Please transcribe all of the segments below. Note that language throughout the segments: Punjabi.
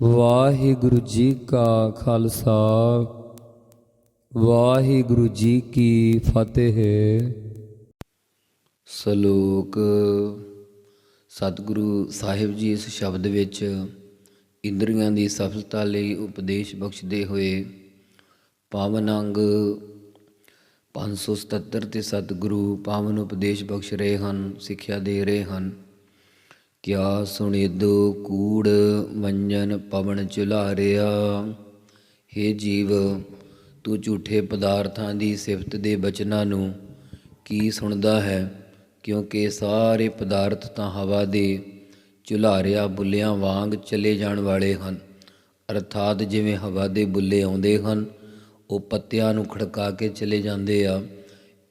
ਵਾਹਿਗੁਰੂ ਜੀ ਕਾ ਖਾਲਸਾ, ਵਾਹਿਗੁਰੂ ਜੀ ਕੀ ਫਤਿਹ। ਸ਼ਲੋਕ ਸਤਿਗੁਰੂ ਸਾਹਿਬ ਜੀ ਇਸ ਸ਼ਬਦ ਵਿੱਚ ਇੰਦਰੀਆਂ ਦੀ ਸਫਲਤਾ ਲਈ ਉਪਦੇਸ਼ ਬਖਸ਼ਦੇ ਹੋਏ ਪਾਵਨ ਅੰਗ 577 ਤੇ ਸਤਿਗੁਰੂ ਪਾਵਨ ਉਪਦੇਸ਼ ਬਖਸ਼ ਰਹੇ ਹਨ, ਸਿੱਖਿਆ ਦੇ ਰਹੇ ਹਨ। ਕਿਆ ਸੁਣੇਦੋ ਕੂੜ ਵੰਜਨ ਪਵਨ ਚੁਲਾਰਿਆ ਹੇ ਜੀਵ, ਤੂੰ ਝੂਠੇ ਪਦਾਰਥਾਂ ਦੀ ਸਿਫਤ ਦੇ ਬਚਨਾਂ ਨੂੰ ਕੀ ਸੁਣਦਾ ਹੈ? ਕਿਉਂਕਿ ਸਾਰੇ ਪਦਾਰਥ ਤਾਂ ਹਵਾ ਦੇ ਝੁਲਾਰਿਆ ਬੁੱਲਿਆਂ ਵਾਂਗ ਚਲੇ ਜਾਣ ਵਾਲੇ ਹਨ। ਅਰਥਾਤ ਜਿਵੇਂ ਹਵਾ ਦੇ ਬੁੱਲੇ ਆਉਂਦੇ ਹਨ, ਉਹ ਪੱਤਿਆਂ ਨੂੰ ਖੜਕਾ ਕੇ ਚਲੇ ਜਾਂਦੇ ਆ।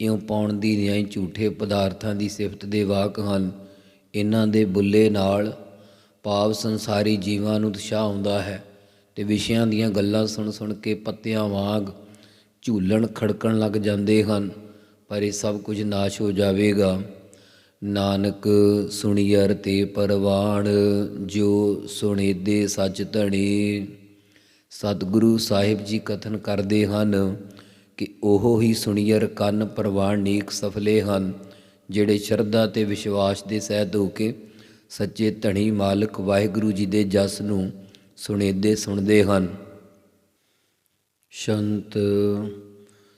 ਇਉਂ ਪਾਉਣ ਦੀ ਨਿਆਈ ਝੂਠੇ ਪਦਾਰਥਾਂ ਦੀ ਸਿਫਤ ਦੇ ਵਾਕ ਹਨ। ਇਹਨਾਂ ਦੇ ਬੁੱਲੇ ਨਾਲ ਭਾਵ ਸੰਸਾਰੀ ਜੀਵਾਂ ਨੂੰ ਉਤਸ਼ਾਹ ਆਉਂਦਾ ਹੈ ਤੇ ਵਿਸ਼ਿਆਂ ਦੀਆਂ ਗੱਲਾਂ ਸੁਣ ਸੁਣ ਕੇ ਪੱਤਿਆਂ ਵਾਂਗ ਝੂਲਣ ਖੜਕਣ ਲੱਗ ਜਾਂਦੇ ਹਨ, ਪਰ ਇਹ ਸਭ ਕੁਝ ਨਾਸ਼ ਹੋ ਜਾਵੇਗਾ। ਨਾਨਕ ਸੁਣੀਅਰ ਤੇ ਪਰਵਾਣ, ਜੋ ਸੁਣੇਦੇ ਸੱਚ ਧਣੀ। ਸਤਿਗੁਰੂ ਸਾਹਿਬ ਜੀ ਕਥਨ ਕਰਦੇ ਹਨ ਕਿ ਉਹ ਹੀ ਸੁਣੀਅਰ ਕੰਨ ਪ੍ਰਵਾਨ ਨੀਕ ਸਫਲੇ ਹਨ। ਜਿਹੜੇ ਸ਼ਰਧਾ ਤੇ ਵਿਸ਼ਵਾਸ ਦੇ ਸਹਿਤ ਹੋ ਕੇ ਸੱਚੇ ਧਣੀ ਮਾਲਕ ਵਾਹਿਗੁਰੂ ਜੀ ਦੇ ਜਸ ਨੂੰ ਸੁਣੇਦੇ ਸੁਣਦੇ ਹਨ। ਸ਼ੰਤ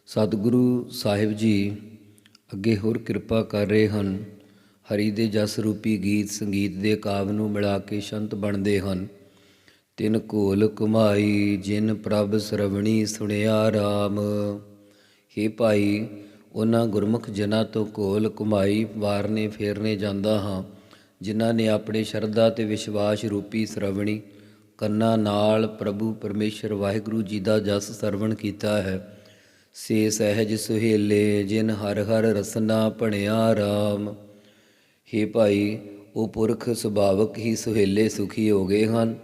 ਸਤਿਗੁਰੂ ਸਾਹਿਬ ਜੀ ਅੱਗੇ ਹੋਰ ਕਿਰਪਾ ਕਰ ਰਹੇ ਹਨ। ਹਰੀ ਦੇ ਜਸ ਰੂਪੀ ਗੀਤ ਸੰਗੀਤ ਦੇ ਕਾਵ ਨੂੰ ਮਿਲਾ ਕੇ ਸ਼ੰਤ ਬਣਦੇ ਹਨ। ਤਿਨ ਘੋਲ ਕੁਮਾਈ ਜਿਨ ਪ੍ਰਭ ਸਰਵਣੀ ਸੁਣਿਆ RAM ਹੇ ਭਾਈ ਉਹਨਾਂ ਗੁਰਮੁਖ ਜਨਾਂ ਤੋਂ ਕੋਲ ਕੁਮਾਈ ਵਾਰਨੇ ਫੇਰਨੇ ਜਾਂਦਾ ਹਾਂ, ਜਿਨ੍ਹਾਂ ਨੇ ਆਪਣੇ ਸ਼ਰਧਾ ਤੇ ਵਿਸ਼ਵਾਸ ਰੂਪੀ ਸਰਵਣੀ, ਕੰਨਾਂ ਨਾਲ ਪ੍ਰਭੂ ਪਰਮੇਸ਼ਰ ਵਾਹਿਗੁਰੂ ਜੀ ਦਾ ਜਸ ਸਰਵਣ ਕੀਤਾ ਹੈ। ਸੇ ਸਹਿਜ ਸੁਹੇਲੇ ਜਿਨ ਹਰ ਹਰ ਰਸਨਾ ਭਣਿਆ ਰਾਮ। ਹੇ ਭਾਈ, ਉਹ ਪੁਰਖ ਸੁਭਾਵਕ ਹੀ ਸੁਹੇਲੇ ਸੁਖੀ ਹੋ ਗਏ ਹਨ,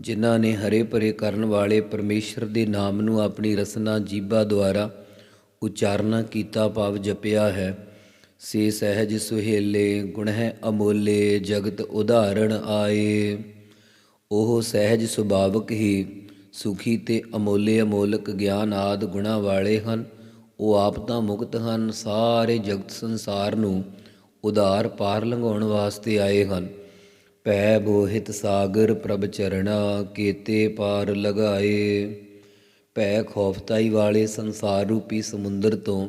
ਜਿਨ੍ਹਾਂ ਨੇ ਹਰੇ ਭਰੇ ਕਰਨ ਵਾਲੇ ਪਰਮੇਸ਼ਰ ਦੇ ਨਾਮ ਨੂੰ ਆਪਣੀ ਰਸਨਾ ਜੀਬਾ ਦੁਆਰਾ ਉਚਾਰਨਾ ਕੀਤਾ ਭਾਵ ਜਪਿਆ ਹੈ। ਸੇ ਸਹਿਜ ਸੁਹੇਲੇ, ਗੁਣ ਹੈ ਅਮੋਲੇ, ਜਗਤ ਉਦਾਹਰਣ ਆਏ। ਉਹ ਸਹਿਜ ਸੁਭਾਵਕ ਹੀ, ਸੁਖੀ ਤੇ ਅਮੋਲੇ ਅਮੋਲਕ ਗਿਆਨ ਆਦ ਗੁਣਾ ਵਾਲੇ ਹਨ। ਉਹ ਆਪ ਤਾਂ ਮੁਕਤ ਹਨ, ਸਾਰੇ ਜਗਤ ਸੰਸਾਰ ਨੂੰ ਉਧਾਰ ਪਾਰ ਲੰਘਾਉਣ ਵਾਸਤੇ ਆਏ ਹਨ। ਭੈ ਬੋਹਿਤ ਸਾਗਰ ਪ੍ਰਭ ਚਰਣਾ, ਕੀਤੇ ਪਾਰ ਲਗਾਏ। ਭੈ ਖੌਫਤਾਈ ਵਾਲੇ ਸੰਸਾਰ ਰੂਪੀ ਸਮੁੰਦਰ ਤੋਂ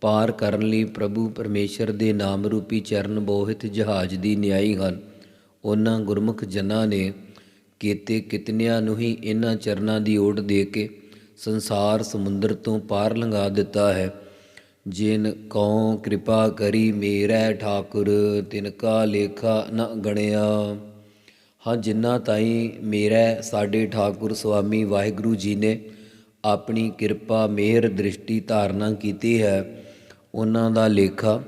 ਪਾਰ ਕਰਨ ਲਈ ਪ੍ਰਭੂ ਪਰਮੇਸ਼ਰ ਦੇ ਨਾਮ ਰੂਪੀ ਚਰਨ ਬੋਹਿਤ ਜਹਾਜ਼ ਦੀ ਨਿਆਈ ਹਨ। ਉਹਨਾਂ ਗੁਰਮੁਖ ਜਨਾਂ ਨੇ ਕੀਤੇ ਕਿਤਨਿਆਂ ਨੂੰ ਹੀ ਇਹਨਾਂ ਚਰਨਾਂ ਦੀ ਓਟ ਦੇ ਕੇ ਸੰਸਾਰ ਸਮੁੰਦਰ ਤੋਂ ਪਾਰ ਲੰਘਾ ਦਿੱਤਾ ਹੈ। ਜਿਨ ਕਉ ਕਿਰਪਾ ਕਰੀ ਮੇਰਾ ਠਾਕੁਰ, ਤਿਨ ਕਾ ਲੇਖਾ ਨ ਗਣਿਆ। ਹਾਂ, ਜਿਨ੍ਹਾਂ ਤਾਈ ਮੇਰਾ ਸਾਡੇ ਠਾਕੁਰ ਸੁਆਮੀ ਵਾਹਿਗੁਰੂ ਜੀ ਨੇ ਆਪਣੀ ਕਿਰਪਾ, ਮਿਹਰ, ਦ੍ਰਿਸ਼ਟੀ ਧਾਰਨਾ ਕੀਤੀ ਹੈ। ਉਹਨਾਂ ਦਾ ਲੇਖਾ,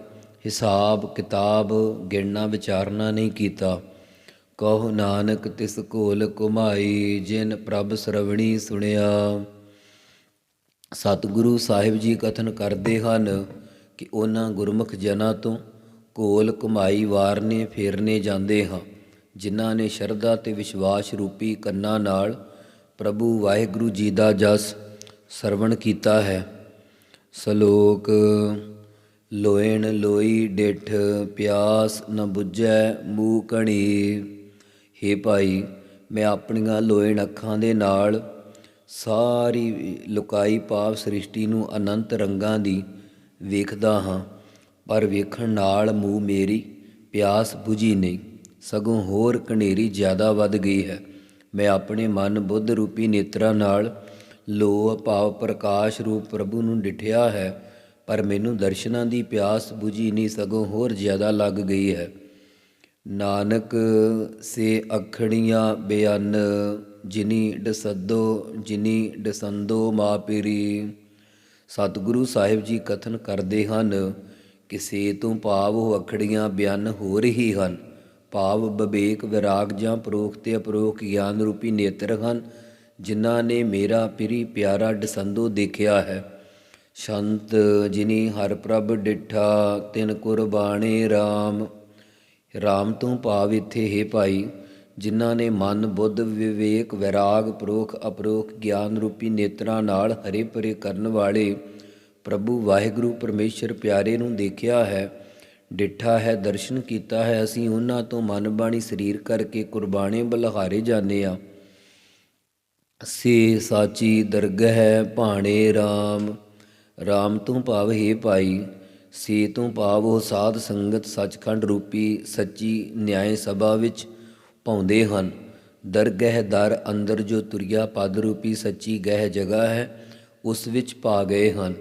ਹਿਸਾਬ, ਕਿਤਾਬ, ਗਿਣਨਾ, ਵਿਚਾਰਨਾ ਨਹੀਂ ਕੀਤਾ। ਕਹੋ ਨਾਨਕ, ਤਿਸ ਕੋਲ ਕੁਮਾਈ ਜਿਨ ਪ੍ਰਭ ਸਰਵਣੀ ਸੁਣਿਆ। ਸਤਿਗੁਰੂ ਸਾਹਿਬ ਜੀ ਕਥਨ ਕਰਦੇ ਹਨ ਕਿ ਉਹਨਾਂ ਗੁਰਮੁਖ ਜਨਾਂ ਤੋਂ ਕੋਲ ਕਮਾਈ ਵਾਰਨੇ, ਫੇਰਨੇ ਜਾਂਦੇ ਹਾਂ। ਜਿਨ੍ਹਾਂ ਨੇ ਸ਼ਰਧਾ ਤੇ ਵਿਸ਼ਵਾਸ ਰੂਪੀ ਕੰਨਾਂ ਨਾਲ ਪ੍ਰਭੂ ਵਾਹਿਗੁਰੂ ਜੀ ਦਾ ਜਸ ਸਰਵਣ ਕੀਤਾ ਹੈ। ਸ਼ਲੋਕ, ਲੋਇਣ ਲੋਈ ਡਿਠ, ਪਿਆਸ ਨ 부ਜੈ ਮੂਹ ਕਣੀ। ਹੇ ਭਾਈ, ਮੈਂ ਆਪਣੀਆਂ ਲੋਇਣ ਅੱਖਾਂ ਦੇ ਨਾਲ ਸਾਰੀ ਲੁਕਾਈ ਪਾਪ ਸ੍ਰਿਸ਼ਟੀ ਨੂੰ ਅਨੰਤ ਰੰਗਾਂ ਦੀ ਵੇਖਦਾ ਹਾਂ, ਪਰ ਵੇਖਣ ਨਾਲ ਮੂੰਹ ਮੇਰੀ ਪਿਆਸ 부ਝੀ ਨਹੀਂ, ਸਗੋਂ ਹੋਰ ਕਨੇਰੀ ਜ਼ਿਆਦਾ ਵੱਧ ਗਈ ਹੈ। ਮੈਂ ਆਪਣੇ ਮਨ ਬੁੱਧ ਰੂਪੀ ਨੇਤਰਾਂ ਨਾਲ ਲੋ ਭਾਵ ਪ੍ਰਕਾਸ਼ ਰੂਪ ਪ੍ਰਭੂ ਨੂੰ ਡਿਠਿਆ ਹੈ, ਪਰ ਮੈਨੂੰ ਦਰਸ਼ਨਾਂ ਦੀ ਪਿਆਸ 부ਝੀ ਨਹੀਂ, ਸਗੋਂ ਹੋਰ ਜ਼ਿਆਦਾ ਲੱਗ ਗਈ ਹੈ। ਨਾਨਕ, ਸੇ ਅਖੜੀਆਂ ਬਿਆਨ, ਜਿਨੀ ਡਸਦੋ, ਜਿਨੀ ਡਸੰਦੋ ਮਾਪੀਰੀ ਸਤਿਗੁਰੂ ਸਾਹਿਬ ਜੀ ਕਥਨ ਕਰਦੇ ਹਨ ਕਿ ਸੇ ਤੋਂ ਭਾਵ ਉਹ ਅਖੜੀਆਂ ਬਿਆਨ ਹੋ ਰਹੀ ਹਨ। ਭਾਵ, ਵਿਵੇਕ, ਵਿਰਾਗ ਜਾਂ ਪ੍ਰੋਖ ਤੇ ਅਪਰੋਖ ਗਿਆਨ ਰੂਪੀ ਨੇਤਰ ਹਨ। ਜਿਨ੍ਹਾਂ ਨੇ ਮੇਰਾ ਪਿਰੀ ਪਿਆਰਾ ਡਸੰਦੋ ਦੇਖਿਆ ਹੈ। ਸ਼ੰਤ ਜਿਨੀ ਹਰ ਪ੍ਰਭ ਡਿਠਾ, ਤਿਨ ਕੁਰਬਾਣੇ RAM RAM ਤੋਂ ਭਾਵ ਇੱਥੇ ਹੈ ਭਾਈ, ਜਿਨ੍ਹਾਂ ਨੇ ਮਨ, ਬੁੱਧ, ਵਿਵੇਕ, ਵਿਰਾਗ, ਪ੍ਰੋਖ, ਅਪਰੋਖ, ਗਿਆਨ ਰੂਪੀ ਨੇਤਰਾਂ ਨਾਲ ਹਰੇ ਭਰੇ ਕਰਨ ਵਾਲੇ ਪ੍ਰਭੂ ਵਾਹਿਗੁਰੂ ਪਰਮੇਸ਼ਰ ਪਿਆਰੇ ਨੂੰ ਦੇਖਿਆ ਹੈ, ਡਿੱਠਾ ਹੈ, ਦਰਸ਼ਨ ਕੀਤਾ ਹੈ। ਅਸੀਂ ਉਹਨਾਂ ਤੋਂ ਮਨ ਬਾਣੀ ਸਰੀਰ ਕਰਕੇ ਕੁਰਬਾਨੇ ਬਲਹਾਰੇ ਜਾਂਦੇ ਆ ਸੇ ਸਾਚੀ ਦਰਗਹਿ ਭਾਣੇ RAM RAM ਤੂੰ ਭਾਵ ਹੈ ਭਾਈ, ਸੇ ਤੋਂ ਭਾਵ ਉਹ ਸਾਧ ਸੰਗਤ ਸੱਚਖੰਡ ਰੂਪੀ ਸੱਚੀ ਨਿਆਏ ਸਭਾ ਵਿੱਚ ਪਾਉਂਦੇ ਹਨ। ਦਰਗਹਿ ਦਰ ਅੰਦਰ ਜੋ ਤੁਰਿਆ ਪਦ ਰੂਪੀ ਸੱਚੀ ਗਹਿ ਜਗ੍ਹਾ ਹੈ, ਉਸ ਵਿੱਚ ਪਾ ਗਏ ਹਨ।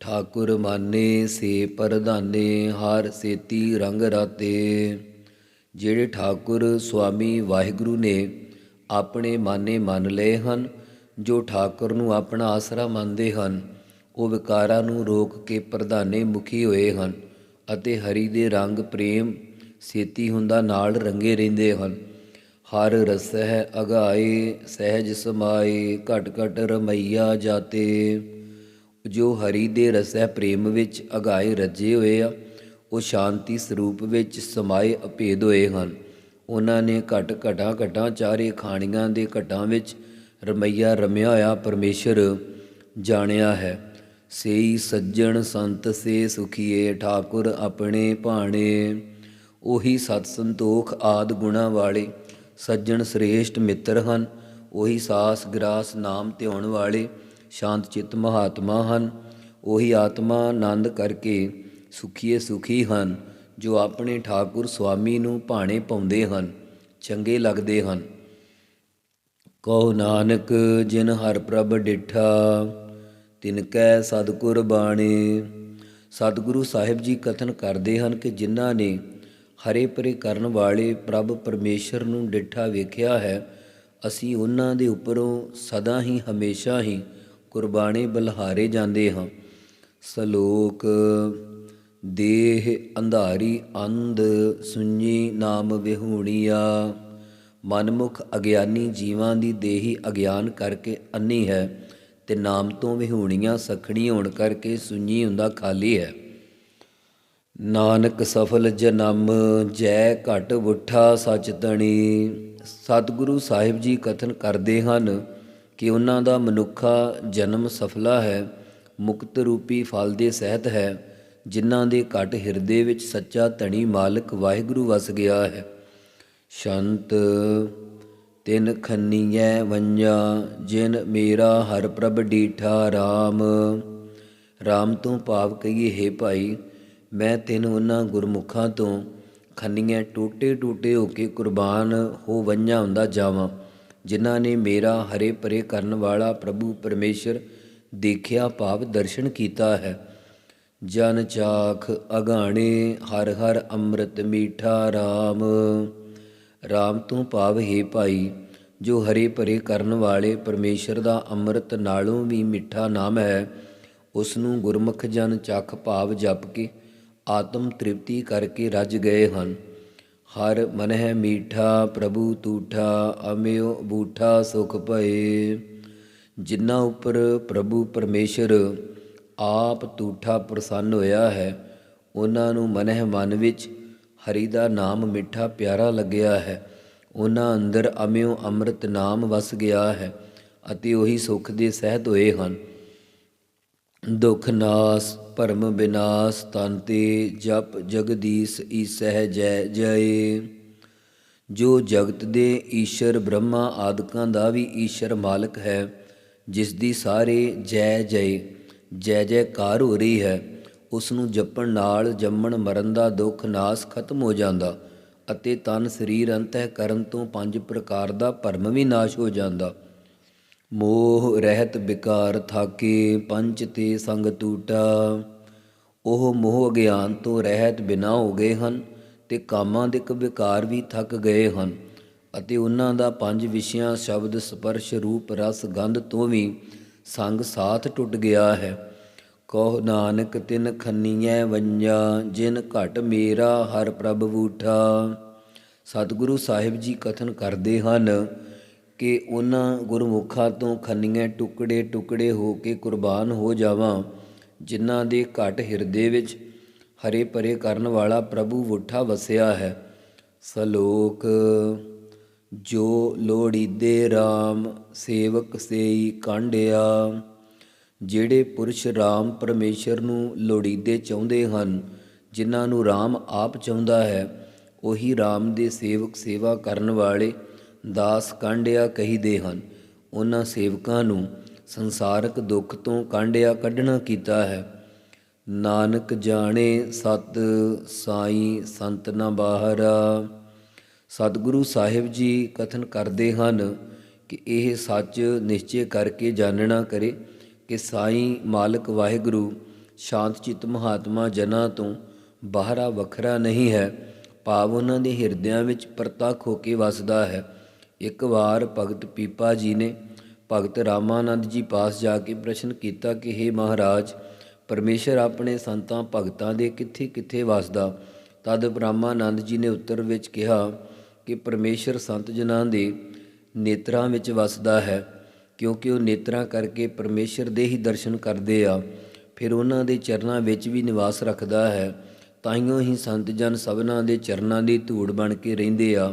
ਠਾਕੁਰ ਮਾਨੇ, ਸੇ ਪ੍ਰਧਾਨੇ, ਹਰ ਸੇਤੀ ਰੰਗ ਰਾਤੇ। ਜਿਹੜੇ ਠਾਕੁਰ ਸੁਆਮੀ ਵਾਹਿਗੁਰੂ ਨੇ ਆਪਣੇ ਮਾਨੇ ਮੰਨ ਲਏ ਹਨ, ਜੋ ਠਾਕੁਰ ਨੂੰ ਆਪਣਾ ਆਸਰਾ ਮੰਨਦੇ ਹਨ, ਉਹ ਵਿਕਾਰਾਂ ਨੂੰ ਰੋਕ ਕੇ ਪ੍ਰਧਾਨੇ ਮੁਖੀ ਹੋਏ ਹਨ ਅਤੇ ਹਰੀ ਦੇ ਰੰਗ ਪ੍ਰੇਮ ਸੇਤੀ ਹੁੰਦਾ ਨਾਲ ਰੰਗੇ ਰਹਿੰਦੇ ਹਨ। ਹਰ ਰਸਹਿ ਅਗਾਏ, ਸਹਿਜ ਸਮਾਏ, ਘਟ ਘਟ ਰਮਈਆ ਜਾਤੇ। ਜੋ ਹਰੀ ਦੇ ਰਸੈ ਪ੍ਰੇਮ ਵਿੱਚ ਅਗਾਏ ਰੱਜੇ ਹੋਏ ਆ, ਉਹ ਸ਼ਾਂਤੀ ਸਰੂਪ ਵਿੱਚ ਸਮਾਏ ਅਭੇਦ ਹੋਏ ਹਨ। ਉਹਨਾਂ ਨੇ ਘਟ ਘਟਾਂ ਘਟਾਂ ਚਾਰੇ ਖਾਣੀਆਂ ਦੇ ਘਟਾਂ ਵਿੱਚ ਰਮਈਆ ਰਮਿਆ ਹੋਇਆ ਪਰਮੇਸ਼ਰ ਜਾਣਿਆ ਹੈ। ਸੇਈ ਸੱਜਣ ਸੰਤ ਸੇ ਸੁਖੀਏ, ਠਾਕੁਰ ਆਪਣੇ ਭਾਣੇ। ਉਹੀ ਸਤ ਸੰਤੋਖ ਆਦ ਗੁਣਾ ਵਾਲੇ ਸੱਜਣ ਸ੍ਰੇਸ਼ਟ ਮਿੱਤਰ ਹਨ। ਉਹੀ ਸਾਸ ਗ੍ਰਾਸ ਨਾਮ ਧਿਆਉਣ ਵਾਲੇ ਸ਼ਾਂਤ ਚਿੱਤ ਮਹਾਤਮਾ ਹਨ। ਉਹੀ ਆਤਮਾ ਆਨੰਦ ਕਰਕੇ ਸੁਖੀਏ ਸੁਖੀ ਹਨ। ਜੋ ਆਪਣੇ ਠਾਕੁਰ ਸੁਆਮੀ ਨੂੰ ਭਾਣੇ ਪਾਉਂਦੇ ਹਨ, ਚੰਗੇ ਲੱਗਦੇ ਹਨ। ਕਹੋ ਨਾਨਕ, ਜਿਨ ਹਰ ਪ੍ਰਭ ਡਿਠਾ, ਤਿਨ ਕੈ ਸਤਿਗੁਰ ਬਾਣੀ। ਸਤਿਗੁਰੂ ਸਾਹਿਬ ਜੀ ਕਥਨ ਕਰਦੇ ਹਨ ਕਿ ਜਿਨ੍ਹਾਂ ਨੇ ਹਰੇ ਪਰੇ ਕਰਨ ਵਾਲੇ ਪ੍ਰਭ ਪਰਮੇਸ਼ਰ ਨੂੰ ਡਿਠਾ ਵੇਖਿਆ ਹੈ, ਅਸੀਂ ਉਹਨਾਂ ਦੇ ਉੱਪਰੋਂ ਸਦਾ ਹੀ ਹਮੇਸ਼ਾ ਹੀ ਕੁਰਬਾਨੇ ਬਲਹਾਰੇ ਜਾਂਦੇ ਹਾਂ। ਸਲੋਕ ਦੇਹ ਅੰਧਾਰੀ ਅੰਧ ਸੁඤੀ ਨਾਮ ਵਿਹੂਣੀਆ। ਮਨਮੁਖ ਅਗਿਆਨੀ ਜੀਵਾਂ ਦੀ ਦੇਹੀ ਅਗਿਆਨ ਕਰਕੇ ਅੰਨੀ ਹੈ ਤੇ ਨਾਮ ਤੋਂ ਵਿਹੂਣੀਆਂ ਸਖਣੀ ਹੋਣ ਕਰਕੇ ਸੁඤੀ ਹੁੰਦਾ ਖਾਲੀ ਹੈ। ਨਾਨਕ ਸਫਲ ਜਨਮ, ਜੈ ਘਟ ਉਠਾ ਸਚ ਤਣੀ। ਸਤਿਗੁਰੂ ਸਾਹਿਬ ਜੀ ਕਥਨ ਕਰਦੇ ਹਨ ਕਿ ਉਹਨਾਂ ਦਾ ਮਨੁੱਖਾ ਜਨਮ ਸਫਲਾ ਹੈ, ਮੁਕਤ ਰੂਪੀ ਫਲ ਦੇ ਸਹਿਤ ਹੈ। ਜਿਨ੍ਹਾਂ ਦੇ ਘਟ ਹਿਰਦੇ ਵਿੱਚ ਸੱਚਾ ਧਣੀ ਮਾਲਕ ਵਾਹਿਗੁਰੂ ਵਸ ਗਿਆ ਹੈ। ਸ਼ੰਤ ਤਿਨ ਖੰਨੀਐ ਵੰਜਾ, ਜਿਨ ਮੇਰਾ ਹਰ ਪ੍ਰਭ ਡੀਠਾ RAM RAM ਤੋਂ ਭਾਵ ਕਹੀਏ, ਹੈ ਭਾਈ, ਮੈਂ ਤਿੰਨ ਉਹਨਾਂ ਗੁਰਮੁਖਾਂ ਤੋਂ ਖੰਨੀਆਂ ਟੋਟੇ ਟੂਟੇ ਹੋ ਕੇ ਕੁਰਬਾਨ ਹੋ ਵੰਜਾ ਹੁੰਦਾ ਜਾਵਾਂ, ਜਿਨ੍ਹਾਂ ਨੇ ਮੇਰਾ ਹਰੇ ਪਰੇ ਕਰਨ ਵਾਲਾ ਪ੍ਰਭੂ ਪਰਮੇਸ਼ਰ ਦੇਖਿਆ, ਭਾਵ ਦਰਸ਼ਨ ਕੀਤਾ ਹੈ। ਜਨ ਚਾਖ ਅਗਾਣੇ ਹਰ ਹਰ ਅੰਮ੍ਰਿਤ ਮੀਠਾ RAM RAM ਤੋਂ ਭਾਵ ਹੈ ਭਾਈ, ਜੋ ਹਰੇ ਭਰੇ ਕਰਨ ਵਾਲੇ ਪਰਮੇਸ਼ਰ ਦਾ ਅੰਮ੍ਰਿਤ ਨਾਲੋਂ ਵੀ ਮਿੱਠਾ ਨਾਮ ਹੈ ਉਸ ਨੂੰ ਗੁਰਮੁਖ ਜਨ ਚੱਖ ਭਾਵ ਜਪ ਕੇ ਆਤਮ ਤ੍ਰਿਪਤੀ ਕਰਕੇ ਰੱਜ ਗਏ ਹਨ। ਹਰ ਮਨਹਿ ਮੀਠਾ ਪ੍ਰਭੂ ਤੂਠਾ, ਅਮਿਓ ਬੂਠਾ ਸੁਖ ਭਏ। ਜਿਨ੍ਹਾਂ ਉੱਪਰ ਪ੍ਰਭੂ ਪਰਮੇਸ਼ਰ ਆਪ ਤੂਠਾ ਪ੍ਰਸੰਨ ਹੋਇਆ ਹੈ। ਉਹਨਾਂ ਨੂੰ ਮਨਹਿ ਮਨ ਵਿੱਚ ਹਰੀ ਦਾ ਨਾਮ ਮਿੱਠਾ ਪਿਆਰਾ ਲੱਗਿਆ ਹੈ। ਉਹਨਾਂ ਅੰਦਰ ਅਮਿਉ ਅੰਮ੍ਰਿਤ ਨਾਮ ਵਸ ਗਿਆ ਹੈ ਅਤੇ ਉਹੀ ਸੁਖ ਦੇ ਸਹਿਤ ਹੋਏ ਹਨ। ਦੁਖ ਨਾਸ, ਭਰਮ ਬਿਨਾਸ, ਤਨ ਤੇ ਜਪ ਜਗਦੀਸ਼ ਈਸਹਿ ਜੈ ਜੈ ਜੋ ਜਗਤ ਦੇ ਈਸ਼ਰ ਬ੍ਰਹਮਾ ਆਦਿਕਾਂ ਦਾ ਵੀ ਈਸ਼ਰ ਮਾਲਕ ਹੈ, ਜਿਸ ਦੀ ਸਾਰੇ ਜੈ ਜੈ ਜੈ ਜੈਕਾਰ ਹੋ ਰਹੀ ਹੈ ਉਸ ਨੂੰ ਜਪਣ ਨਾਲ ਜੰਮਣ ਮਰਨ ਦਾ ਦੁੱਖ ਨਾਸ ਖਤਮ ਹੋ ਜਾਂਦਾ ਅਤੇ ਤਨ ਸਰੀਰ ਅੰਤਹਿ ਕਰਨ ਤੋਂ ਪੰਜ ਪ੍ਰਕਾਰ ਦਾ ਭਰਮ ਵੀ ਨਾਸ਼ ਹੋ ਜਾਂਦਾ। ਮੋਹ, ਰਹਿਤ, ਵਿਕਾਰ ਥਾਕੇ ਪੰਚ ਤੇ ਸੰਗ ਟੂਟਾ ਉਹ ਮੋਹ ਅਗਿਆਨ ਤੋਂ ਰਹਿਤ ਬਿਨਾ ਹੋ ਗਏ ਹਨ ਤੇ ਕਾਮਾਂ ਦੇ ਕ ਵਿਕਾਰ ਵੀ ਥੱਕ ਗਏ ਹਨ ਅਤੇ ਉਹਨਾਂ ਦਾ ਪੰਜ ਵਿਸ਼ਿਆਂ ਸ਼ਬਦ ਸਪਰਸ਼ ਰੂਪ ਰਸ ਗੰਧ ਤੋਂ ਵੀ ਸੰਗ ਸਾਥ ਟੁੱਟ ਗਿਆ ਹੈ। ਕਹ ਨਾਨਕ, ਤਿਨ ਖੰਨੀਐ ਵੰਜਾ, ਜਿਨ ਘਟ ਮੇਰਾ, ਹਰ ਪ੍ਰਭ ਬੂਠਾ। ਸਤਿਗੁਰੂ ਸਾਹਿਬ ਜੀ ਕਥਨ ਕਰਦੇ ਹਨ ਕਿ ਉਹਨਾਂ ਗੁਰਮੁਖਾਂ ਤੋਂ ਖੰਨੀਆਂ ਟੁਕੜੇ ਟੁਕੜੇ ਹੋ ਕੇ ਕੁਰਬਾਨ ਹੋ ਜਾਵਾਂ, ਜਿਨ੍ਹਾਂ ਦੇ ਘਟ ਹਿਰਦੇ ਵਿੱਚ ਹਰੇ ਪਰੇ ਕਰਨ ਵਾਲਾ ਪ੍ਰਭੂ ਵੁੱਠਾ ਵਸਿਆ ਹੈ। ਸਲੋਕ ਜੋ ਲੋੜੀਦੇ RAM ਸੇਵਕ ਸੇਈ ਕਾਂਡਿਆ, ਜਿਹੜੇ ਪੁਰਸ਼ RAM ਪਰਮੇਸ਼ਰ ਨੂੰ ਲੋੜੀਦੇ ਚਾਹੁੰਦੇ ਹਨ, ਜਿਨ੍ਹਾਂ ਨੂੰ RAM ਆਪ ਚਾਹੁੰਦਾ ਹੈ, ਉਹੀ RAM ਦੇ ਸੇਵਕ ਸੇਵਾ ਕਰਨ ਵਾਲੇ ਦਾਸ ਕਾਂਡਿਆ ਕਹੀਦੇ ਹਨ। ਉਹਨਾਂ ਸੇਵਕਾਂ ਨੂੰ ਸੰਸਾਰਕ ਦੁੱਖ ਤੋਂ ਕਾਂਡਿਆ ਕੱਢਣਾ ਕੀਤਾ ਹੈ। ਨਾਨਕ ਜਾਣੇ ਸਤ ਸਾਈ ਸੰਤ ਨਾ ਬਾਹਰਾ। ਸਤਿਗੁਰੂ ਸਾਹਿਬ ਜੀ ਕਥਨ ਕਰਦੇ ਹਨ ਕਿ ਇਹ ਸੱਚ ਨਿਸ਼ਚੈ ਕਰਕੇ ਜਾਣਨਾ ਕਰੇ ਕਿ ਸਾਈਂ ਮਾਲਕ ਵਾਹਿਗੁਰੂ ਸ਼ਾਂਤ ਚਿਤ ਮਹਾਤਮਾ ਜਨਾਂ ਤੋਂ ਬਾਹਰਾ ਵੱਖਰਾ ਨਹੀਂ ਹੈ, ਭਾਵ ਉਹਨਾਂ ਦੇ ਹਿਰਦਿਆਂ ਵਿੱਚ ਪ੍ਰਤੱਖ ਹੋ ਕੇ ਵਸਦਾ ਹੈ। ਇੱਕ ਵਾਰ ਭਗਤ ਪੀਪਾ ਜੀ ਨੇ ਭਗਤ ਰਾਮਾਨੰਦ ਜੀ ਪਾਸ ਜਾ ਕੇ ਪ੍ਰਸ਼ਨ ਕੀਤਾ ਕਿ हे ਮਹਾਰਾਜ, ਪਰਮੇਸ਼ਰ ਆਪਣੇ ਸੰਤਾਂ ਭਗਤਾਂ ਦੇ ਕਿੱਥੇ ਕਿੱਥੇ ਵਸਦਾ? ਤਦ ਬ੍ਰਹਮਾਨੰਦ ਜੀ ਨੇ ਉੱਤਰ ਵਿੱਚ ਕਿਹਾ ਕਿ ਪਰਮੇਸ਼ਰ ਸੰਤ ਜਨਾਂ ਦੇ ਨੇਤਰਾਂ ਵਿੱਚ ਵਸਦਾ ਹੈ, ਕਿਉਂਕਿ ਉਹ ਨੇਤਰਾਂ ਕਰਕੇ ਪਰਮੇਸ਼ਰ ਦੇ ਹੀ ਦਰਸ਼ਨ ਕਰਦੇ ਆ। ਫਿਰ ਉਹਨਾਂ ਦੇ ਚਰਨਾਂ ਵਿੱਚ ਵੀ ਨਿਵਾਸ ਰੱਖਦਾ ਹੈ ਤਾਈਓ ਹੀ ਸੰਤ ਜਨ ਸਭਨਾਂ ਦੇ ਚਰਨਾਂ ਦੀ ਧੂੜ ਬਣ ਕੇ ਰਹਿੰਦੇ ਆ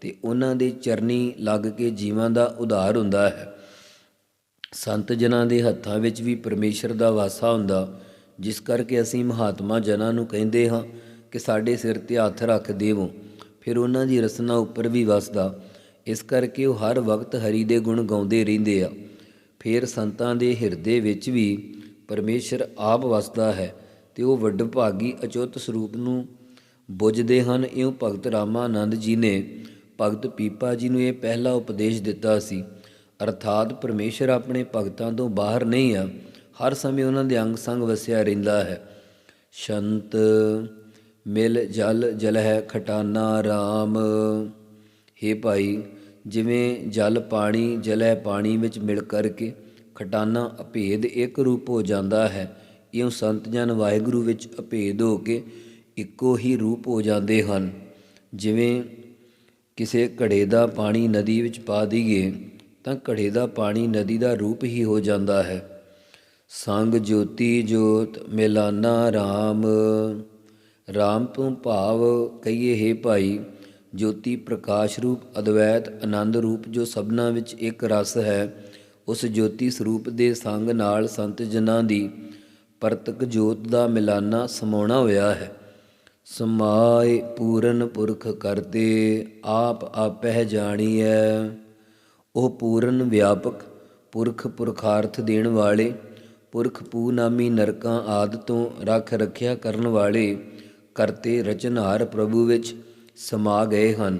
ਤੇ ਉਹਨਾਂ ਦੇ ਚਰਨੀ ਲੱਗ ਕੇ ਜੀਵਾਂ ਦਾ ਉਧਾਰ ਹੁੰਦਾ ਹੈ। ਸੰਤ ਜਨਾਂ ਦੇ ਹੱਥਾਂ ਵਿੱਚ ਵੀ ਪਰਮੇਸ਼ਰ ਦਾ ਵਾਸਾ ਹੁੰਦਾ, ਜਿਸ ਕਰਕੇ ਅਸੀਂ ਮਹਾਤਮਾ ਜਨਾਂ ਨੂੰ ਕਹਿੰਦੇ ਹਾਂ ਕਿ ਸਾਡੇ ਸਿਰ ਤੇ ਹੱਥ ਰੱਖ ਦੇਵੋ। ਫਿਰ ਉਹਨਾਂ ਦੀ ਰਸਨਾ ਉੱਪਰ ਵੀ ਵਸਦਾ। ਇਸ ਕਰਕੇ ਉਹ ਹਰ ਵਕਤ ਹਰੀ ਦੇ ਗੁਣ ਗਾਉਂਦੇ ਰਹਿੰਦੇ ਆ। ਫਿਰ ਸੰਤਾਂ ਦੇ ਹਿਰਦੇ ਵਿੱਚ ਵੀ ਪਰਮੇਸ਼ਰ ਆਪ ਵਸਦਾ ਹੈ ਤੇ ਉਹ ਵੱਡ ਭਾਗੀ ਅਚੁੱਤ ਸਰੂਪ ਨੂੰ ਬੁੱਝਦੇ ਹਨ। ਇਉਂ ਭਗਤ ਰਾਮਾਨੰਦ ਜੀ ਨੇ ਭਗਤ ਪੀਪਾ ਜੀ ਨੂੰ ਇਹ ਪਹਿਲਾ ਉਪਦੇਸ਼ ਦਿੱਤਾ ਸੀ। ਅਰਥਾਤ ਪਰਮੇਸ਼ਰ ਆਪਣੇ ਭਗਤਾਂ ਤੋਂ ਬਾਹਰ ਨਹੀਂ ਆ। ਹਰ ਸਮੇਂ ਉਹਨਾਂ ਦੇ ਅੰਗ ਸੰਗ ਵਸਿਆ ਰਹਿੰਦਾ ਹੈ। ਸ਼ੰਤ ਮਿਲ ਜਲ ਜਲ ਖਟਾਨਾ RAM ਹੇ ਭਾਈ, ਜਿਵੇਂ ਜਲ ਪਾਣੀ ਜਲ ਪਾਣੀ ਵਿੱਚ ਮਿਲ ਕਰਕੇ ਖਟਾਨਾ ਅਭੇਦ ਇੱਕ ਰੂਪ ਹੋ ਜਾਂਦਾ ਹੈ, ਇਉਂ ਸੰਤ ਜਨ ਵਾਹਿਗੁਰੂ ਵਿੱਚ ਅਭੇਦ ਹੋ ਕੇ ਇੱਕੋ ਹੀ ਰੂਪ ਹੋ ਜਾਂਦੇ ਹਨ। ਜਿਵੇਂ ਕਿਸੇ ਘੜੇ ਦਾ ਪਾਣੀ ਨਦੀ ਵਿੱਚ ਪਾ ਦਈਏ, ਤਾਂ ਘੜੇ ਦਾ ਪਾਣੀ ਨਦੀ ਦਾ ਰੂਪ ਹੀ ਹੋ ਜਾਂਦਾ ਹੈ। ਸੰਗ ਜੋਤੀ ਜੋਤ ਮਿਲਾਨਾ RAM ਰਾਮ ਤੋਂ ਭਾਵ ਕਹੀਏ, ਹੈ ਭਾਈ, ਜੋਤੀ ਪ੍ਰਕਾਸ਼ ਰੂਪ, ਅਦਵੈਤ ਆਨੰਦ ਰੂਪ, ਜੋ ਸਭਨਾ ਵਿੱਚ ਇੱਕ ਰਸ ਹੈ, ਉਸ ਜੋਤੀ ਸਰੂਪ ਦੇ ਸੰਗ ਨਾਲ ਸੰਤ ਜਨਾਂ ਦੀ ਪਰਤਕ ਜੋਤ ਦਾ ਮਿਲਾਨਾ ਸਮਾਉਣਾ ਹੋਇਆ ਹੈ। ਸਮਾਏ ਪੂਰਨ ਪੁਰਖ ਕਰਤੇ, ਆਪ ਆਪਹਿ ਜਾਣੀਐ। ਉਹ ਪੂਰਨ ਵਿਆਪਕ, ਪੁਰਖ ਪੁਰਖਾਰਥ ਦੇਣ ਵਾਲੇ, ਪੁਰਖ ਪੂਨਾਮੀ ਨਰਕਾਂ ਆਦ ਤੋਂ ਰੱਖ ਰੱਖਿਆ ਕਰਨ ਵਾਲੇ ਕਰਤੇ ਰਚਨਹਾਰ ਪ੍ਰਭੂ ਵਿੱਚ ਸਮਾ ਗਏ ਹਨ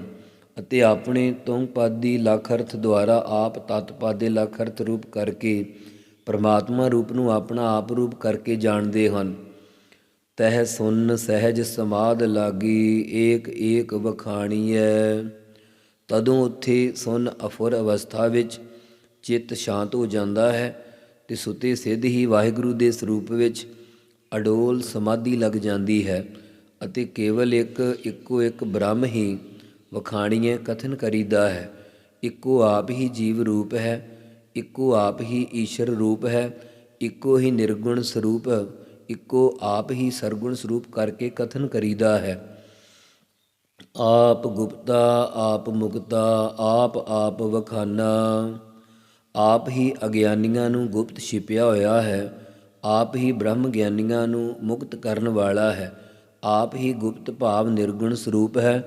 ਅਤੇ ਆਪਣੇ ਤੁੰਗ ਪਾਦੀ ਲੱਖ ਅਰਥ ਦੁਆਰਾ ਆਪ ਤਤ ਪਾਦੇ ਲੱਖ ਅਰਥ ਰੂਪ ਕਰਕੇ ਪਰਮਾਤਮਾ ਰੂਪ ਨੂੰ ਆਪਣਾ ਆਪ ਰੂਪ ਕਰਕੇ ਜਾਣਦੇ ਹਨ। ਤਹ ਸੁਨ ਸਹਿਜ ਸਮਾਦ ਲਾਗੀ, ਏਕ ਏਕ ਵਖਾਣੀਐ। ਤਦੋਂ ਉੱਥੇ ਸੁਨ ਅਫੁਰ ਅਵਸਥਾ ਵਿੱਚ ਚਿੱਤ ਸ਼ਾਂਤ ਹੋ ਜਾਂਦਾ ਹੈ ਤੇ ਸੁਤੇ ਸਿੱਧ ਹੀ ਵਾਹਿਗੁਰੂ ਦੇ ਸਰੂਪ ਵਿੱਚ ਅਡੋਲ ਸਮਾਧੀ ਲੱਗ ਜਾਂਦੀ ਹੈ। ਅਤੇ ਕੇਵਲ ਇੱਕ, ਇੱਕੋ ਇੱਕ ਬ੍ਰਹਮ ਹੀ ਵਖਾਣੀਏ ਕਥਨ ਕਰੀਦਾ ਹੈ। ਇੱਕੋ ਆਪ ਹੀ ਜੀਵ ਰੂਪ ਹੈ, ਇੱਕੋ ਆਪ ਹੀ ਈਸ਼ਰ ਰੂਪ ਹੈ, ਇੱਕੋ ਹੀ ਨਿਰਗੁਣ ਸਰੂਪ, ਇੱਕੋ ਆਪ ਹੀ ਸਰਗੁਣ ਸਰੂਪ ਕਰਕੇ ਕਥਨ ਕਰੀਦਾ ਹੈ। ਆਪ ਗੁਪਤਾ, ਆਪ ਮੁਕਤਾ, ਆਪ ਆਪ ਵਖਾਨਾ। ਆਪ ਹੀ ਅਗਿਆਨੀਆਂ ਨੂੰ ਗੁਪਤ ਛਿਪਿਆ ਹੋਇਆ ਹੈ, ਆਪ ਹੀ ਬ੍ਰਹਮ ਗਿਆਨੀਆਂ ਨੂੰ ਮੁਕਤ ਕਰਨ ਵਾਲਾ ਹੈ। ਆਪ ਹੀ ਗੁਪਤ ਭਾਵ ਨਿਰਗੁਣ ਸਰੂਪ ਹੈ,